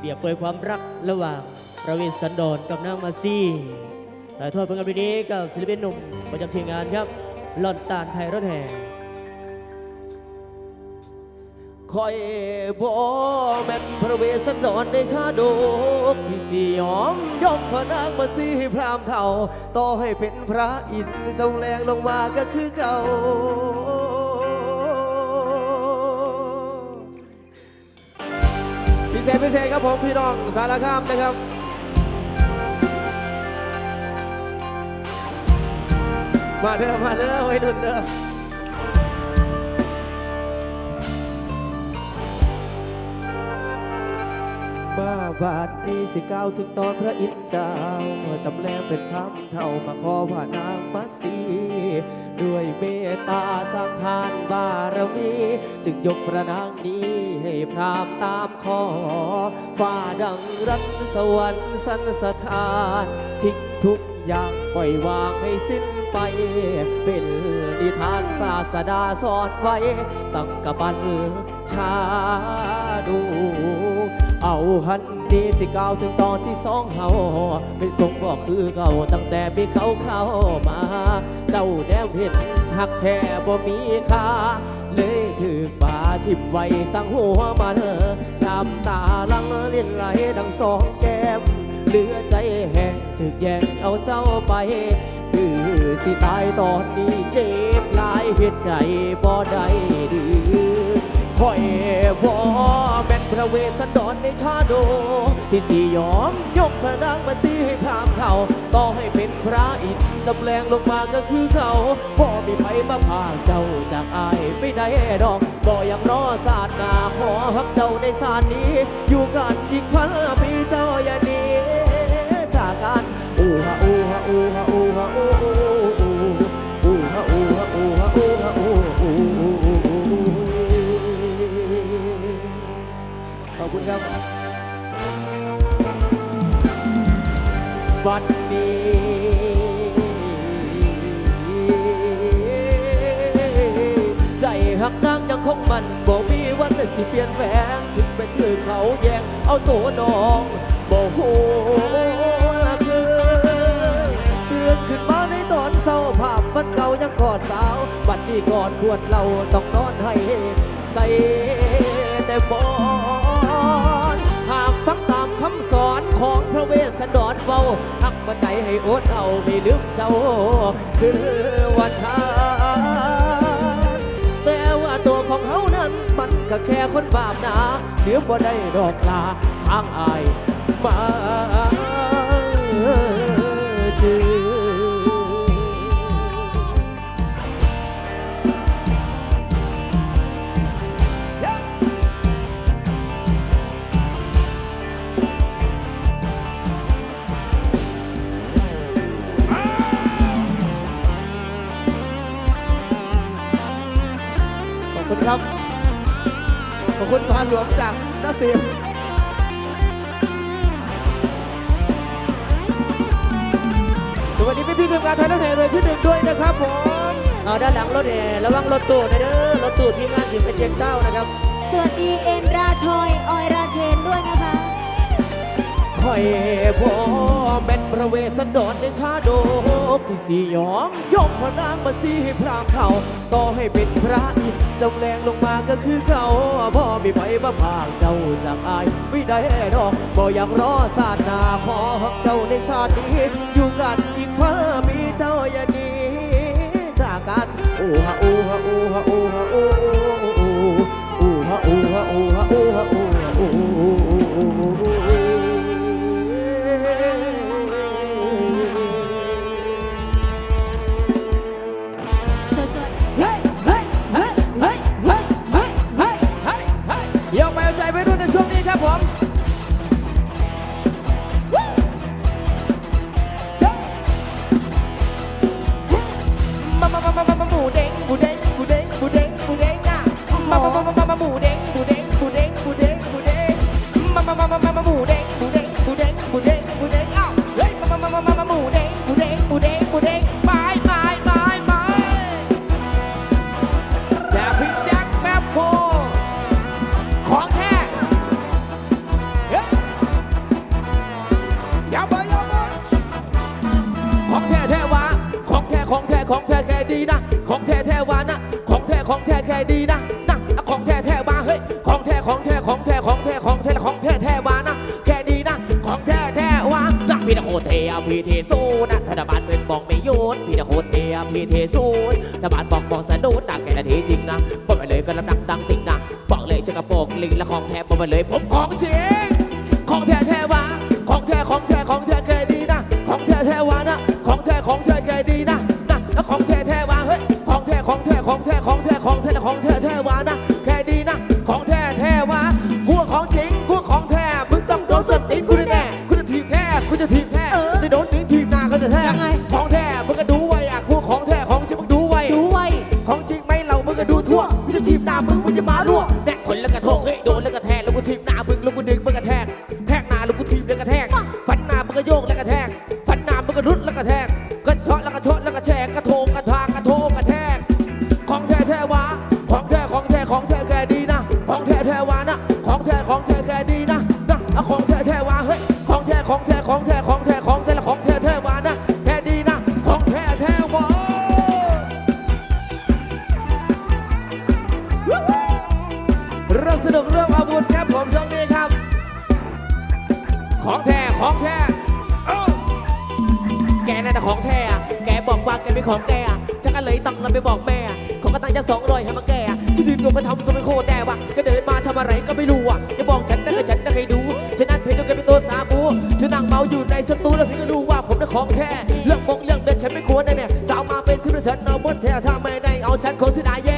เปรียบเปยความรักระหว่างประวินสันดอนกับนางมาซี่ถ่ายทอดผลงานเพลงนี้กับศิลปินหนุ่มประจำทีมงานครับหล่อนตาลไทยรถแห่คอยบ่แม่นพระเวสสันดรในชาดกที่สิยอมยกพนางมาสีพรามเท่า ต่อให้เป็นพระอินทร์ทรงแรงลงมาก็คือเก่า พิเศษพิเศษครับผมพี่น้องสารคามนะครับมาเด้อมาเด้อไว้ดุนเด้อมาบาดนี้สิกล่าวถึงตอนพระอินทร์เจ้าจำแรงเป็นพรำเท่ามาขอผ่านางมัสีด้วยเมตตาสร้างทานบารมี จึงยกพระนางนี้ พรามตามขอฟ้าดังรัตสวรรค์สันสถานทิ้งทุกอย่างปล่อยวางให้สิ้นไป เป็นนิทานศาสดาสอนไว้ สังกบันชาดู เอาหันดีสิกล่าวถึงตอนที่สองเฮาเป็นทรงบอกคือเก่าตั้งแต่มีเขาเข้ามา เจ้าแนวเห็นหักแท้บ่มีค่า เลยถือปาทิมไว้สังหัวมันน้ำตาลังเลียนไหลดังสองแก้มเหลือใจแห้งถึกแย่งเอาเจ้าไป คือสิตายตอนนี้เจ็บหลายเหตุใจบ่ได้ดีคอย ระเวสันดรในชาโดที่สิยอมยกพระนางมาสีให้พรามเท่าต่อให้เป็นพระอินทร์สำแรงลงมาก็คือเขาพ่อมีไผมาพาเจ้าจากอายไม่ได้ดอกบ่อยากรอศาสตร์นาขอฮักเจ้าในศาสตร์นี้ อยู่กันอีกพันปีเจ้าอย่าหนีจากกันอูฮะอูฮะอูฮะอูฮะอูอูอูอู ครับวันนี้ใจหักนางยังคงมันบ่มีวันสิเปลี่ยนแปลงถึงไปถือเขาแยงเอาตัวน้องบ่ฮู้ละคือตื่นขึ้นมาในตอนเศร้าภาพมันเก่ายังกอดสาววันนี้กอดควรเราต้องนอนให้ใส่แต่บอนำสอนของพระเวสสันดรเบาหักวันไหนให้อดเอาไม่ลืมเจ้า คือวันทานแต่ว่าตัวของเขานั้นมันก็แค่คนบาปหนาเหลือบ่ได้ดอกลาทางอายมาเจอ คุณครับ ขอบคุณพานหลวงจากนาเสียงสวัสดีพี่พี่ทีมงานไทยรัฐแห่เลยที่หนึ่งด้วยนะครับผมเอาด้านหลังรถแห่ระวังรถตู้นะเด้อ รถตู้ทีมงานสิบเป็นเจ็กเศร้านะครับ สวัสดีเอ็นราชอย ออยราเชนด้วยนะคะ คอยพ่อแม่นพระเวสสันดรในชาดกที่สิยอม ยกพระนางมาสีให้พรามเขาต่อให้เป็นพระอินทร์จำแรงลงมาก็คือเขาพ่อมีไผมาพากเจ้าจากอายไม่ได้ดอกบ่อยากรอศาสนาขอฮักเจ้าในศาสตร์นี้ อยู่กันอีกพันปีเจ้าอย่าหนีจากกันโอ้ฮะโอ้ฮะโอ้ฮะโอ้ฮะโอ้โอ้ีนะ ของแท้แท้วานะ ของแท้ของแท้แค่ดีนะนะของแท้แท้วาเฮ้ย ของแท้ของแท้ของแท้ของแท้ของแท้ของแท้แท้วานะ แค่ดีนะ ของแท้แท้วานะพี่ตะโคเทียพี่เทสูนะธนบัตรเป็นบอกไม่โยนพี่ตะโคเทียพี่เทสูนธนบัตรบอกบอกสะดุดนะแค่นาทีจริงนะบอกไปเลยก็ลำดังดังติงนะบอกเลยจะกระโปรงลิงและของแท้บอกไปเลยผมของจริง ของแท้แท้ ของแท้ของแท้ของแท้ของแท้แท้วานะ daddy เมาอยู่ในสตูแล้วพี่ก็รู้ว่าผมเป็นของแท้เรื่องบงเรื่องเบ็ดฉันไม่ควรแน่ๆสาวมาเป็นซื้อร์เฉันเอาหมดแท้ถ้าไม่ได้เอาฉันคงเสียดาย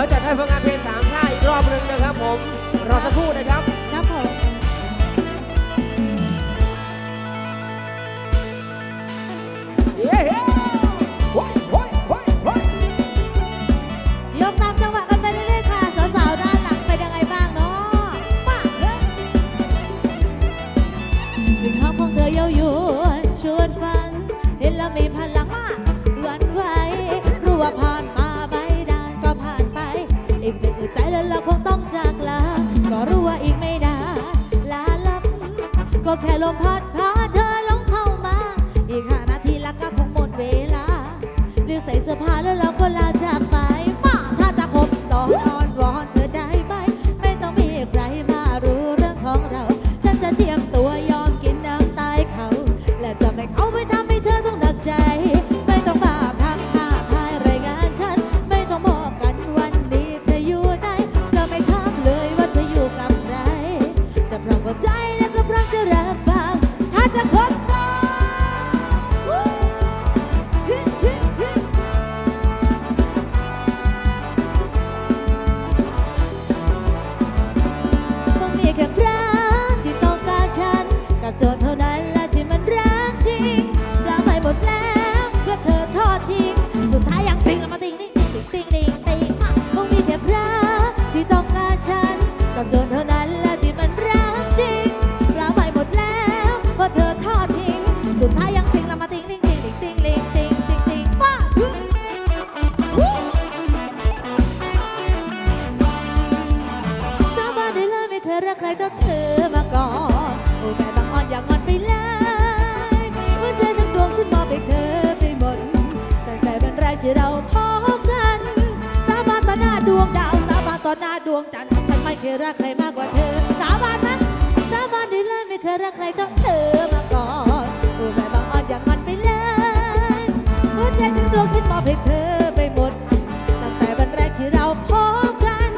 เรายวจัดให้ผลงานเพลงสามชาติอีกรอบหนึ่งนะครับผม รอสักครู่นะครับ ใเธอไปหมด ตั้งแต่วันแรกที่เราพบกัน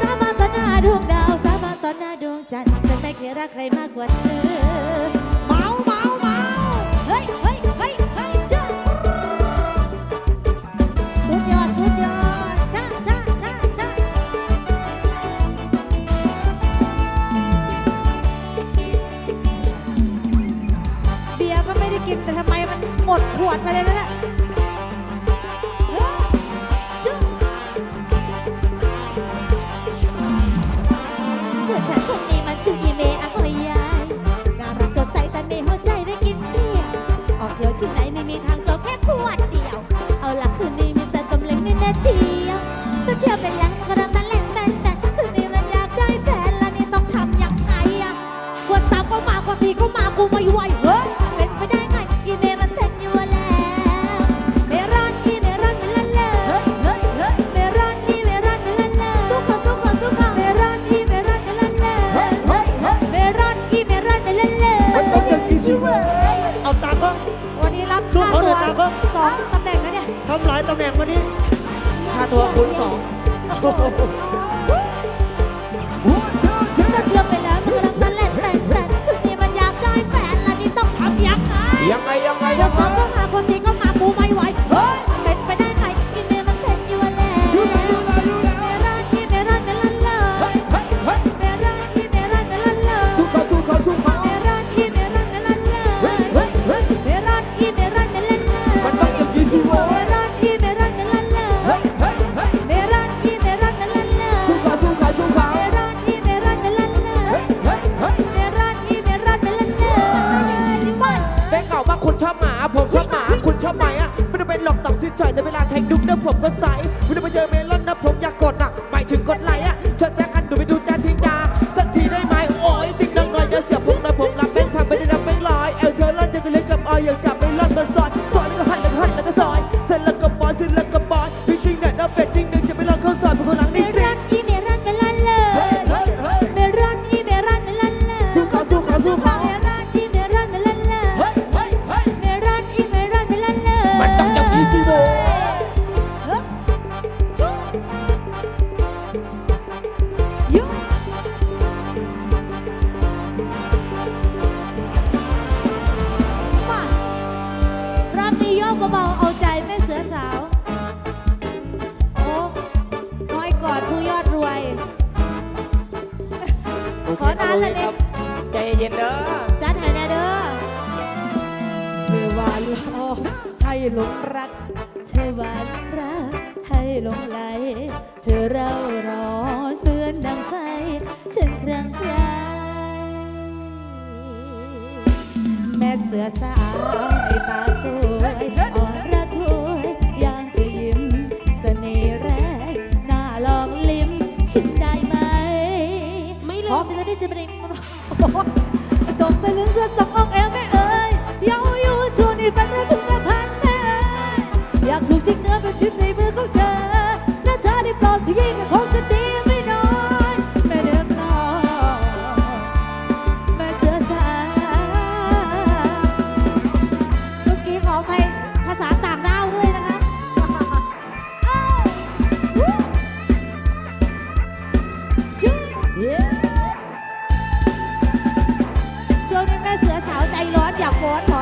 สาบานต่หน้าดวงดาว สาบานต่หน้าดวงจันทร์ฉันไม่เคยรักใครมากกว่าเธอ จับไม่ลัดมาใส่านละเล็กใจเย็นเด้อจัดให้แนะเด้อเทวาลอให้หลงรักเธทวานรักให้หลงไหล เธอเราร้อนเหมือนดังไฟฉันครั้งครแม่เสือสาวไอตาสู้ Dr. Lung sa fourth.